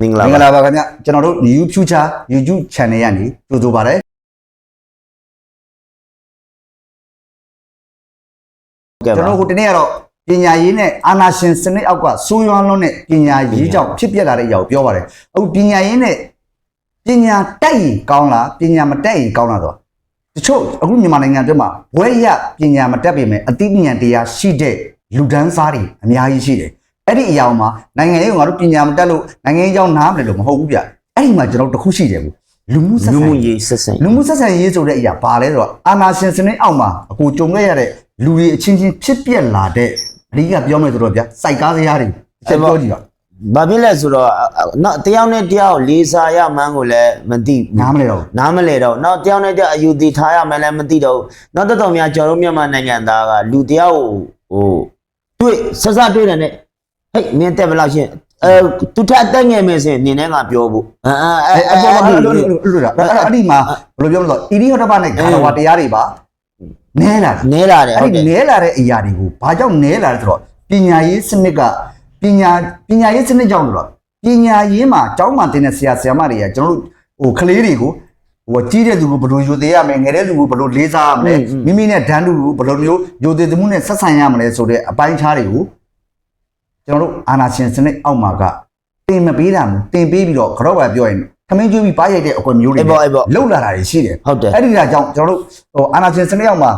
မင်္ဂမလာင်္ဂပါလာပါခင်ဗျကျွန်တော်တို့ New Future YouTube Channel ကနေကြိုဆိုပါတယ်ကဲကျွန်ပါတော်ဟိုတနေ့ကတော့ပညာရေးနဲ့အာနာရှင်စနစ်အောက်ကစိုးရွားလွန်းတဲ့ပညာရေးကြောင့်ဖြစ်ပျက်လာတဲ့အရာကိုပြောပါတယ်အခုပညာရေးနဲ့ပညာတက်ရင်ကောင်းလားပညာမတက်ရင်ကောင်းလားဆိုတော့တချို့အခုမြန်မာနိုင်ငံအတွင်းမှာဘွဲရပညာမတက်ပေမဲ့အသိဉာဏ်တရားရှိတဲ့လူဒန်းစားတွေအများကြီးရှိတယ် အဲ့ဒီအရာမှာနိုင်ငံရေးကငါတို့ပညာမတက်လို့နိုင်ငံရေးကြောင့်နားမလဲလို့မဟုတ်ဘူးဗျအဲ့ဒီမှာကျွန်တော်တို့တစ်ခုရှိတယ်ဘူးလူမှုဆက်လူဆံမှုရေးရေးဆက်ဆံလူမှုဆက်ဆံရေးဆိုတဲ့အရာဘာလဲဆိုတော့အာနာရှင်စနစ်အောက်မှာအကိုကြုံခဲ့ရတဲ့လူတွေအချင်းချင်းဖြစ်ပျက်လာတဲ့အဓိကပြောမယ်ဆိုတော့ဗျာစိုက်ကားစရာတွေဆက်ပြောကြည့်တော့ဘာဖြစ်လဲဆိုတော့နောက်တယောက်နဲ့တယောက်လေးစားရမှန်းကိုလည်းမသိဘူးနားမလဲတော့ဘူးနားမလဲတော့နောက်တယောက်နဲ့တယောက်အယူတည်ထားရမှန်းလည်းမသိတော့ဘူးနောက်တော်တော်များကျွန်တော်တို့မြန်မာနိုင်ငံသားကလူတယောက်ဟိုတွေ့ဆက်ဆက်တွေ့တယ်နဲ့ ဟဲ့မင်းတက်ဘယ်လောက်ရှင်းအဲသူထက်တက်ငယ်မယ်ဆိုရင်နင်းနဲ့ငါပြောဖို့အဲအဲအဲ့အဲအဲ့အဲ့အဲ့လိုလိုလိုလိုတာအဲ့ဒီမှာဘယ်လိုပြောမလဲဆိုတော့ဣရိဟောတပနဲ့ဂါရဝတရားတွေပါနဲလာတယ်နဲလာတယ်ဟုအဲ့တ်တဒီယ်နဲလာတဲ့အရာတွေကိုဘာကြောင့်နဲလာလဲဆိုတော့ပညာရေးစနစ်ကပညာပညာရေးစနစ်ကြောင့်ဆိုတော့ပညာရေးမှာကျောင်းမှာတင်တဲ့ဆရာဆရာမတွေကကျွန်တော်တို့ဟိုကလေးတွေကိုဟိုကြီးတဲ့လူကိုဘယ်လိုယူသေးရမလဲငယ်တဲ့လူကိုဘယ်လိုလေးစားရမလဲမိမိနဲ့ဒန်းတူကိုဘယ်လိုမျိုးယူသေးမှုနဲ့ဆက်ဆံရမလဲဆိုတဲ့အပိုင်းခြားတွေကို ကျွန်တော်တို့အာနာရှင်စနစ်အောက်မှာကတင်မပေးတာမျိုးတင်ပေးပြီးတော့ကြောက်ပါပြောရင်ခမင်းကျွေးပြီးပါရိုက်တဲ့အကွက်မျိုးတွေအဲ့ပေါ့အဲ့ပေါ့လောက်လာတာတွေရှိတယ်ဟုတ်တယ်အဲ့ဒီကကြောင့်ကျွန်တော်တို့ဟိုအာနာရှင်စနစ်အောက်မှာ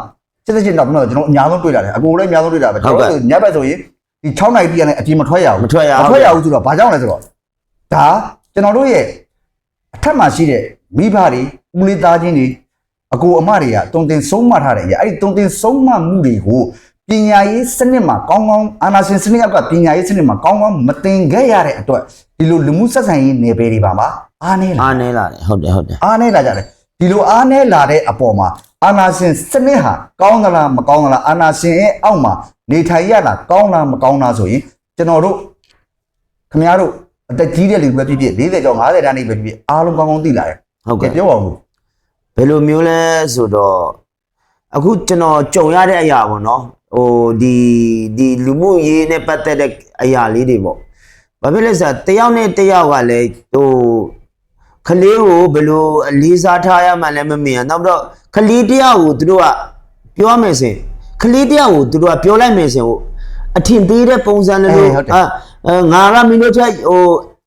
စစ်စစ်ချင်းတော့ကျွန်တော်တို့အများဆုံးတွေ့လာတယ်အကိုလည်းအများဆုံးတွေ့လာပဲကျွန်တော်တို့ညဘက်ဆိုရင်ဒီ6နိုင်ပြရနဲ့အပြင်မထွက်ရဘူးမထွက်ရဘူးမထွက်ရဘူးဆိုတော့ဘာကြောင့်လဲဆိုတော့ဒါကျွန်တော်တို့ရဲ့အထက်မှာရှိတဲ့မိဘတွေဦးလေးသားချင်းတွေအကိုအမတွေကတုံတင်ဆုံးမထားတဲ့အရာအဲ့ဒီတုံတင်ဆုံးမမှုတွေကို ပညာရေးစနစ်မှာကောင်းကောင်းအာနာရှင်စနစ်အောက်ကပညာရေးစနစ်မှာကောင်းကောင်းမသင်ခဲ့ရတဲ့အတွက်ဒီလိုလူမှုဆက်ဆံရေးနယ်ပယ်တွေပါမှာအားနေလာအားနဲလာတယ်ဟုတ်တယ်ဟုတ်တယ်အားနေလာကြတယ်ဒီလိုအားနေလာတဲ့အပေါ်မှာအာနာရှင်စနစ်ဟာကောင်းသလားမကောင်းသလားအာနာရှင်ရဲ့အောက်မှာနေထိုင်ရတာကောင်းလားမကောင်းလားဆိုရင်ကျွန်တော်တို့ခင်ဗျားတို့အသက်ကြီးတဲ့လူပဲဖြစ်ဖြစ်40ကျော်50တန်းနေပဲဖြစ်ဖြစ်အားလုံးကောင်းကောင်းသိလာတယ်ဟုတ်ကဲကဲ့ပြောပါဦးဘယ်လိုမျိုးလဲဆိုတော့အခုကျွန်တော်ကြုံရတဲ့အရာပေါ့နော် ဟိုဒီဒီလူမှုရေးနဲ့ပတ်သက်တဲ့အရာလေးတွေပေါ့ဘာဖြစ်လဲဆိုတော့တယောက်နဲ့တယောက်ကလည်းဟိုခလေးကိုဘယ်လိုအလေးစားထားရမှလည်းမမြင်ရနောက်တော့ခလေးတယောက်ကိုသူတို့ကပြောရမယ်ဆိုရင်ခလေးတယောက်ကိုသူတို့ကပြောလိုက်မယ်ဆိုရင်ဟိုအထင်သေးတဲ့ပုံစံလေးလို့အာအဲငါကမင်းတို့ချက်ဟို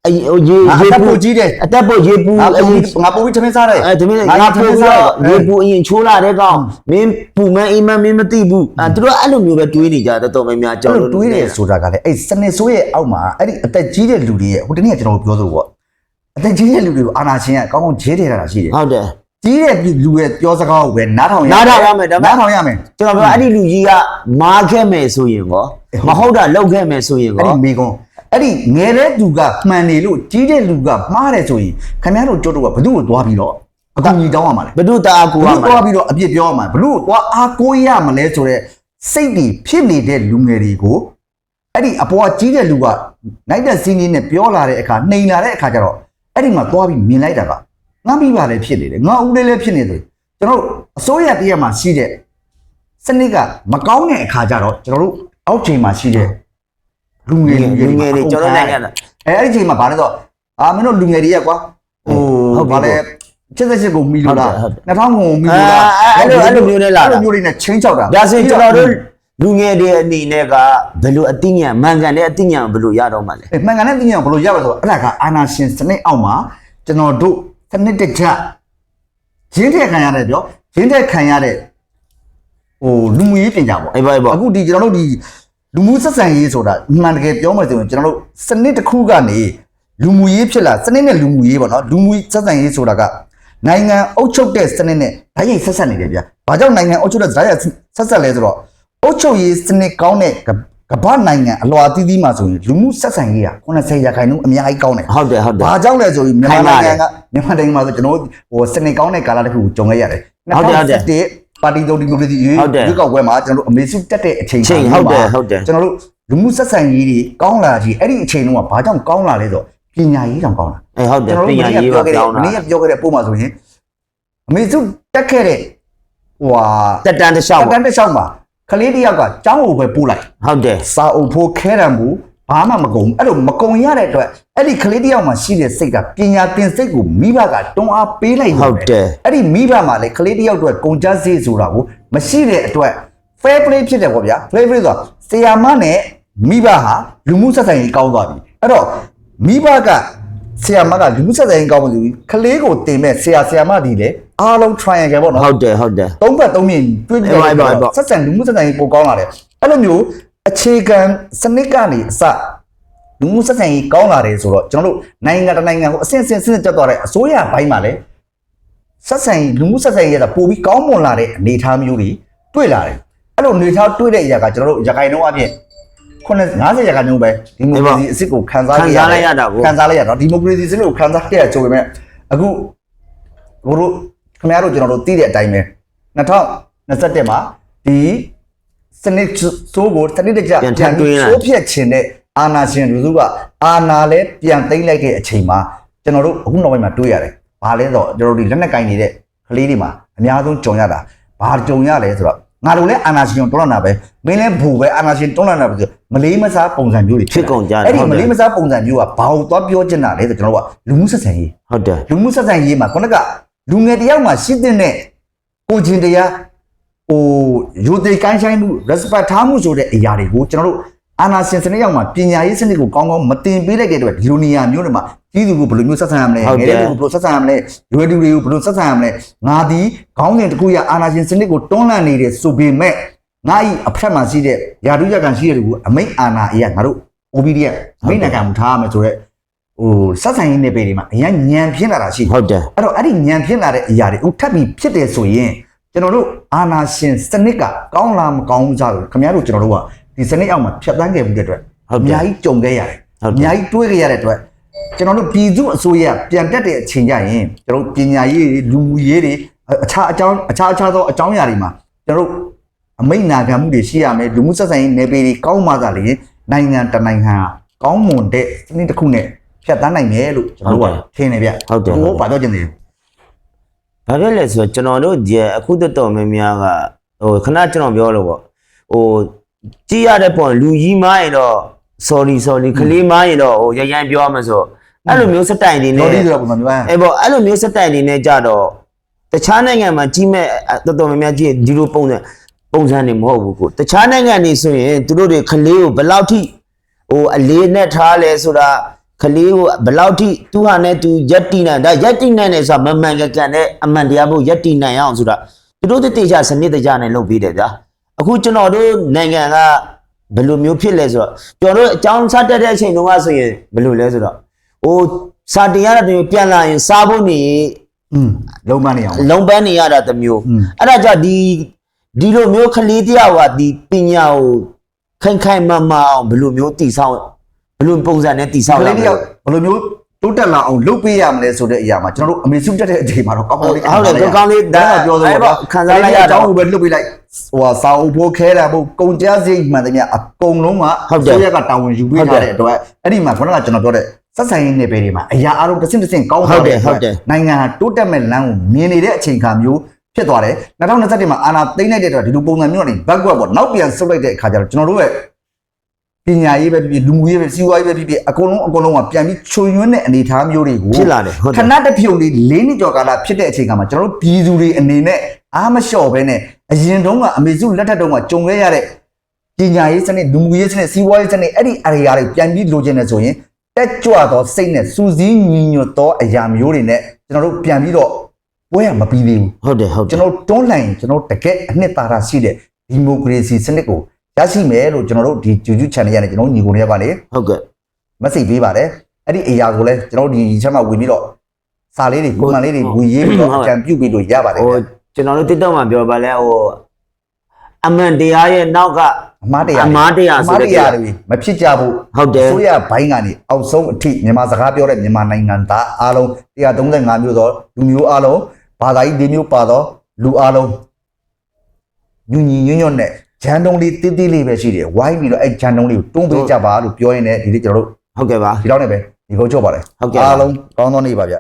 အဟိုရေငါအသက်ပိုကြီးတယ်အသက်ပိုရေပူငါအပိုရင်ပြီးငါပိုပြီးသမင်းစားတယ်အဲဒါမင်းငါငါပူသမင်းပြီးစားတော့တယ်ရေပူအရင်ချိုးလာတဲ့ကောင်မင်းပူမန်းအိမ်မန်းမင်းမသိဘူးအဲသူတို့အဲ့လိုမျိုးပဲတွေးနေကြတယ်တော်တော်များများကြောက်အဲ့လို့လိုတွေးတယ်ဆိုတာကလည်းအဲ့စနစ်ဆိုးရဲ့အောက်မှာအဲ့ဒီအသက်ကြီးတဲ့လူတွေရဲ့ဟိုတနေ့ကကျွန်တော်တို့ပြောသလိုပေါ့အသက်ကြီးတဲ့လူတွေကိုအာနာရှင်ကကောင်းကောင်းဂျေးတယ်တာရှိတယ်ဟုတ်တယ်ကြီးတဲ့လူရဲ့ပြောစကားကိုပဲနားထောင်ရနားထောင်ရမယ်ဒါပေမဲ့နားထောင်ရမယ်ကျွန်တော်ပြောအဲ့ဒီလူကြီးကမားခဲ့မယ်ဆိုရင်ကောမဟုတ်တာလောက်ခဲ့မယ်ဆိုရင်အဲ့ကောဒီမိကွန်း အဲ့ဒီငယ်တဲ့သူကမှန်နေလို့ကြီးတဲ့လူကမှားတယ်ဆိုရင်ခင်ဗျားတို့ကြောက်တော့ဘသူ့ကိုသွားပြီးတော့အကူကြီးတောင်းရမှာလဲဘသူ့တအားကိုရမှာဘသူ့သွားပြီးတော့အပြစ်ပြောရမှာဘသူ့သွားအားကိုရမှာလဲဆိုတော့စိတ်တွေဖြစ်နေတဲ့လူငယ်တွေကိုအဲ့ဒီအပေါ်ကကြီးတဲ့လူကနိုင်တဲ့စီးနေနဲ့ပြောလာတဲ့အခါနှိမ်လာတဲ့အခါကျတော့အဲ့ဒီမှာသွားပြီးမြင်လိုက်တာကငါမိပါလဲဖြစ်နေတယ်ငါဦးလေးလဲဖြစ်နေတယ်ကျွန်တော်အစိုးရတည်းရမှာရှိတဲ့စနစ်ကမကောင်းတဲ့အခါကျတော့ကျွန်တော်တို့အောက်ချိန်မှာရှိတဲ့ လူငယ်လူငယ်တွေကျွန်တော်နိုင်ငံကအဲအဲ့ဒီချိန်မှာဗာလဲတော့အာမင်းတို့လူငယ်တွေရက်ကွာဟိုဟုတ်ပြီဗာလဲချက်ချက်ကိုမီလို့လားဟုတ်တယ်2000ကိုမီလို့လားအဲအဲ့လိုအဲ့လိုမျိုးနဲ့လာတာအဲ့လိုမျိုးလေးနဲ့ချင်းချောက်တာဒါဆိုရင်ကျွန်တော်တို့လူငယ်တွေအနေနဲ့ကဘယ်လိုအသိဉာဏ်မှန်ကန်တဲ့အသိဉာဏ်ဘယ်လိုရတော့မှလဲအဲမှန်ကန်တဲ့တင်ညာဘယ်လိုရလဲဆိုတော့အဲ့ဒါကအာနာရှင်စနစ်အောက်မှာကျွန်တော်တို့စနစ်တကျရင်းထက်ခံရတယ်ပြောရင်းထက်ခံရတဲ့ဟိုလူမှုရေးပညာပေါ့အေးပါအေးပါအခုဒီကျွန်တော်တို့ဒီ လူမှုဆက်ဆံရေးဆိုတာအမှန်တကယ်ပြောမယ်ဆိုရင်ကျွန်တော်တို့စနစ်တစ်ခုကနေလူမှုရေးဖြစ်လာစနစ်နဲ့လူမှုရေးပေါ့နော်လူမှုဆက်ဆံရေးဆိုတာကနိုင်ငံအုပ်ချုပ်တဲ့စနစ်နဲ့ဓာတ်ရိုက်ဆက်ဆက်နေတယ်ဗျာ။ဘာကြောင့်နိုင်ငံအုပ်ချုပ်တဲ့ဓာတ်ရိုက်ဆက်ဆက်လဲဆိုတော့အုပ်ချုပ်ရေးစနစ်ကောင်းတဲ့ကကမ္ဘာနိုင်ငံအလွာသီးသီးမှာဆိုရင်လူမှုဆက်ဆံရေးက90ရာခိုင်နှုန်းအများကြီးကောင်းတယ်။ဟုတ်တယ်ဟုတ်တယ်ဘာကြောင့်လဲဆိုရင်မြန်မာနိုင်ငံခိုကမြန်မာနိုင်ငံမှာဆိုကျွန်တော်တို့ဟိုစနစ်ကောင်းတဲ့ကာလတစ်ခုကိုကြုံခဲ့ရတယ်ဟုတ်တယ်ဟုတ်တယ်2017 ပါတီတော်ဒီမိုကရေစီရွေးဟုတ်တယ်ရွေးကောက်ပွဲမှာကျွန်တော်တို့အမေစုတက်တဲ့အချိန်ချိန်မှာဟုတ်တယ်ဟုတ်တယ်ကျွန်တော်တို့လူမှုဆက်ဆံရေးတွေကောင်းလာကြီးအဲ့ဒီအချိန်တုန်းကဘာကြောင့်ကောင်းလာလဲဆိုတော့ပညာရေးကြောင့်ကောင်းလာအေးဟုတ်တယ်ကျွန်တော်ပတို့ညာရေးပါကြောင်းမတာနေ့ကပြောခဲ့တဲ့ပုံမှာဆိုရင်အမေစုတက်ခဲ့တဲ့ဟွာတက်တန်းတစ်လျှောက်တက်တပေါ့န်းတစ်လျှောက်မှာကလေးတစ်ယောက်ကကျောင်းကိုပဲပို့လိုက်ဟုတ်တယ်စာအုပ်ဖို့ခဲရံမှု ဘာမှမကုန်ဘူးအဲ့လိုမကုန်ရတဲ့အတွက်အဲ့ဒီကလေးတစ်ယောက်မှရှိတဲ့စိတ်ကပညာသင်စိတ်ကိုမိဘကတွန်းအားပေးလိုက်ဟုတ်တယ်အဲ့ဒီမိဘမှာလေကလေးတစ်ယောက်အတွက်ကုန်ကြစေးဆိုတာကိုမရှိတဲ့အတွက် fair play ဖြစ်တယ်ပေါ့ဗျာ fair play ဆိုတာဆရာမနဲ့မိဘဟာလူမှုဆက်ဆံရေးကောင်းသွားပြီအဲ့တော့မိဘကဆရာမကလူမှုဆက်ဆံရေးကောင်းမှဆိုပြီးကလေးကိုတင်မဲ့ဆရာဆရာမဒီလေအားလုံး triangle ပေါ့နော်ဟုတ်တယ်ဟုတ်တယ်သုံးဘက်သုံးမြင်တွေ့ကြအဲ့ပါအဲ့ပါအဲ့ပါဆက်ဆံလူမှုဆက်ဆံရေးပိုကောင်းလာတယ်အဲ့လိုမျိုး အခြေခံစနစ်ကနေအစလူမှုဆက်ဆံရေးကောင်းလာတယ်ဆိုတော့ကျွန်တော်တို့နိုင်ငံတစ်နိုင်ငံကိုအဆင့်အဆင့်ဆင့်တက်သွားတဲ့အစိုးရဘိုင်းမှာလည်းဆက်ဆံရေးလူမှုဆက်ဆံရေးကပိုပြီးကောင်းမွန်လာတဲ့အနေအထားမျိုးတွေတွေ့လာတယ်အဲ့လိုအနေအထားတွေ့တဲ့အရာကကျွန်တော်တို့ရခိုင်နှုန်းအပြင်90ရာခိုင်နှုန်းပဲဒီမိုကရေစီအစ်စ်ကိုခံစားခံစားလိုက်ရတာကိုခံစားလိုက်ရတော့ဒီမိုကရေစီစနစ်ကိုခံစားခဲ့ရကြိုးပေမဲ့အခုဘို့တို့ခင်ဗျားတို့ကျွန်တော်တို့သိတဲ့အတိုင်းပဲ2021မှာဒီ စနစ်စိုးကိုတနည်းတကျပြန်ထပ်တွင်းလာဆိုးဖြတ်ခြင်းတဲ့အာနာရှင်လူစုကအာနာလဲပြန်သိမ့်လိုက်တဲ့အချိန်မှာကျွန်တော်တို့အခုနောက်ပိုင်းမှာတွေ့ရတယ်။ဘာလဲဆိုတော့ကျွန်တော်တို့ဒီလက်နက်ကင်နေတဲ့ကလေးတွေမှာအများဆုံးကြုံရတာဘာကြုံရလဲဆိုတော့ငါတို့လည်းအာနာရှင်ကိုတွန်းလာတာပဲမင်းလည်းဘူပဲအာနာရှင်တွန်းလာတာပဲဆိုမလေးမစားပုံစံမျိုးတွေဖြစ်ကုန်ကြတယ်အဲ့ဒီဟုတ်မတယ်လေးမစားပုံစံမျိုးကဘာလို့သွားပြောချင်တာလဲဆိုကျွန်တော်တို့ကလူမှုဆက်ဆံရေးဟုတ်တယ်လူမှုဆက်ဆံရေးမှာခုနကလူငယ်တယောက်မှာရှိတဲ့နဲ့ကိုချင်းတရား ဟိုယူသေးကိုင်းဆိုင်မှု respect ထားမှုဆိုတဲ့အရာတွေကိုကျွန်တော်တို့အာနာရှင်စနစ်ရောက်မှာပညာရေးစနစ်ကိုကောင်းကောင်းမတင်ပေးလိုက်တဲ့အတွက်ဒီလိုနေရာမျိုးတွေမှာကြီးသူကိုဘယ်လိုမျိုးဆက်ဆံရမလဲဟုတ်ငတယ်ယ်လေးတွေကိုဘယ်လိုဆက်ဆံရမလဲရွယ်သူတွေကိုဘယ်လိုဆက်ဆံရမလဲငါဒီခေါင်းစဉ်တစ်ခုရအာနာရှင်စနစ်ကိုတွန်းလှန်နေတဲ့ဆိုပေမဲ့ငါဤအဖက်မှာရှိတဲ့ယာတုရကန်ရှိတဲ့လူကိုအမိတ်အာနာအရာငါတို့ obedient အမိတ်နာခံမှုထားရမယ်ဆိုတော့ဟိုဆက်ဆံရေးနယ်ပယ်တွေမှာအရင်ညံပြင်းလာတာရှိတယ်ဟုတ်တယ်အဲ့တော့အဲ့ဒီညံဖြစ်လာတဲ့အရာတွေဥထပ်ပြီးဖြစ်တယ်ဆိုရင် ကျွန်တော်တို့အာနာရှင်စနစ်ကကောင်းလားမကောင်းဘူးစားလို့ခင်ဗျားတို့ကျွန်တော်တို့ကဒီစနစ်အောက်မှာဖြတ်သန်းခဲ့မှုတဲ့အတွက်ဟုတ်အတယ်များကြီးကြုံခဲ့ရတယ်ဟုတ်အတယ်များကြီးတွေးခဲ့ရတဲ့အတွက်ကျွန်တော်တို့ပြည်သူအစိုးရပြန်တက်တဲ့အချိန်ကျရင်ကျွန်တော်တို့ပညာရေးတွေလူမှုရေးတွေအခြားအကြောင်းအခြားအခြားသောအကြောင်းအရာတွေမှာကျွန်တော်တို့အမိတ်နာခံမှုတွေရှိရမယ်လူမှုဆက်ဆံရေးနယ်ပယ်တွေကောင်းမှသာလေနိုင်ငံတစ်နိုင်ငံဟာကောင်းမွန်တဲ့စနစ်တစ်ခုနဲ့ဖြတ်သန်းနိုင်မယ်လို့ကျွန်တော်တို့ကထင်နေဗျဟုတ်တယ်ဟိုဘာတော့ကျင်တယ် ဘာဖြစ်လဲဆိုတော့ကျွန်တော်တို့ဒီအခုတော်တော်များများကဟိုခဏကျွန်တော်ပြောလို့ပေါ့ဟိုကြည့်ရတဲ့ပုံလူကြီးမားရင်တော့ sorry sorry ခလေးမားရင်တော့ဟိုရရန်ပြောရမှာဆိုအဲ့လိုမျိုးစတိုင်တွေလော်ဒီနဲ့ဆိုတော့ပုံစံမျိုးပဲအဲ့ပေါ့အဲ့လိုမျိုးစတိုင်တွေနဲ့ကြတော့တခြားနိုင်ငံမှာကြီးမဲ့တော်တော်များများကြီးဒီလိုပုံစံပုံစံတွေမဟုတ်ဘူးကိုတခြားနိုင်ငံတွေဆိုရင်သူတို့တွေခလေးကိုဘယ်လောက်ထိဟိုအလေးနဲ့ထားလဲဆိုတာ ကလေးကိုဘလောက်ထိသူဟာနဲ့သူယက်တိနိုင်ဒါယက်တိနိုင်နေဆိုတာမမှန်ကန်ကန်နဲ့အမှန်တရားဖို့ယက်တိနိုင်အောင်ဆိုတာသူတို့တေချာစနစ်တကျနဲ့လုပ်ပေးတယ်ဗျာအခုကျွန်တော်တို့နိုင်ငံကဘယ်လိုမျိုးဖြစ်လဲဆိုတော့ကျွန်တော်တို့အကြောင်းစတက်တဲ့အချိန်တုန်းကဆိုရင်ဘယ်လိုလဲဆိုတော့ဟိုစာတင်ရတာတမျိုးပြန်လာရင်စားဖို့နေอืมလုံးပန်းနေအောင်လုံးပန်းနေရတာတမျိုးအဲ့ဒါကြောင့်ဒီဒီလိုမျိုးခလေးတရားဟာဒီပညာကိုခိုင်ခိုင်မာမာအောင်ဘယ်လိုမျိုးတည်ဆောက် ဘယ်လိုပုံစံနဲ့တည်ဆောက်ကရလေးမတလဲယောက်ဘယ်လိုမျိုးတိုးတက်လာအောင်လုပ်ပေးရမလဲဆိုတဲ့အရာမှာကျွန်တော်တို့အမေစုတက်တဲ့အချိန်မှာတော့ကောင်းကောင်းလေးဟုတ်တယ်ကောင်းကောင်းလေးဒါပြောသလိုအဲ့ပေါ့ခံစားလိုက်ရအတော့ကြောင်းကိုပဲလုပ်ပေးလိုက်ဟိုဟာစာအုပ်ဖို့ခဲတာဖို့ကုန်ကြစိတ်မှန်တယ်မြအကုန်လုံးကဟုတ်တယ်ဆိုရကတာဝန်ယူပေးဟုတ်တယ်ထားတဲ့အတွက်အဲ့ဒီမှာခုနကကျွန်တော်ပြောတဲ့ဆက်ဆံရေးနယ်ပယ်တွေမှာအရာအလုံးတစ်စင့်တစ်စင့်ကောင်းဟုတ်တယ်သွားဟုတ်တယ်နိုင်ငံဟာတိုးတက်မဲ့လမ်းကိုမြင်နေတဲ့အချိန်ခါမျိုးဖြစ်သွားတယ်2021မှာအာဏာသိမ်းလိုက်တဲ့အတွက်ဒီလိုပုံစံမျိုးကနေ backward ပေါ့နောက်ပြန်ဆုတ်လိုက်တဲ့အခါကျတော့ကျွန်တော်တို့ရဲ့ ပညာရေးပဲဖြစ်ဖြစ်လူမှုရေးပဲစီးပွားရေးပဲဖြစ်ဖြစ်အကုန်လုံးအကုန်လုံးကပြန်ပြီးချွင်ယွင်းတဲ့အနေအထားမျိုးတွေကိုဖြစ်လာတယ်ဟုတ်ခတယ်ဏတစ်ဖြုတ်လေး၄နှစ်ကျော်ကာလဖြစ်တဲ့အချိန်ကမှကျွန်တော်တို့ပြည်သူတွေအနေနဲ့အားမလျှော့ပဲနဲ့အရင်တုန်းကအမေစုလက်ထက်တုန်းကကြုံခဲ့ရတဲ့ပညာရေးစနစ်လူမှုရေးစနစ်စီးပွားရေးစနစ်အဲ့ဒီအရာတွေပြန်ပြီးလိုချင်တယ်ဆိုရင်တက်ကြွသောစိတ်နဲ့စူးစီးညီညွတ်သောအရာမျိုးတွေနဲ့ကျွန်တော်တို့ပြန်ပြီးတော့ပွဲရမပြီးသေးဘူးဟုတ်တယ်ဟုတ်တယ်ကျွန်တော်တွန်းလှန်ရင်ကျွန်တော်တကယ်အနှစ်သာရရှိတဲ့ဒီမိုကရေစီစနစ်ကို ရရှိမယ်လို့ကျွန်တော်တို့ဒီ YouTube channel ရနေကျွန်တော်ညီကိုတွေကနေဟုတ်ကဲ့ message ပေးပါတယ်အဲ့ဒီအရာကိုလည်းကျွန်တော်တို့ဒီချက်မှာဝင်ပြီးတော့စာလေးတွေပုံမှန်လေးတွေဝင်ရေးပြီးတော့အကြံပြုပြီးလို့ရပါတယ်ဟိုကျွန်တော်တို့ TikTok မှာပြောပါလဲဟိုအမှန်တရားရဲ့နောက်ကအမားတရားအမားတရားအဆိုမားတဲ့တရားတွေမဖြစ်ကြဘူးဟုတ်တယ်ဆိုရဘိုင်းကနေအောက်ဆုံးအထိမြန်မာစကားပြောတဲ့မြန်မာနိုင်ငံသားအားလုံး135မျိုးသောလူမျိုးအားလုံးဘာသာရေး၄မျိုးပါသောလူအားလုံးညဉ့်ညညွညွတ်နဲ့ ဂျန်တုံးလေးတိတိလေးပဲရှိတယ်ဝိုင်းပြီးတော့အဲ့ဂျန်တုံးလေးကိုတွန်းပေးကြပါလို့ပြောရင်းနဲ့ဒီနေ့ကျွန်တော်တို့ဟုတ်ကဲ့ပါဒီတော့နဲ့ပဲဒီကုန်းချုပ်ပါတယ်ဟုတ်ကဲ့ပါအားလုံးကောင်းသောနေ့ပါဗျ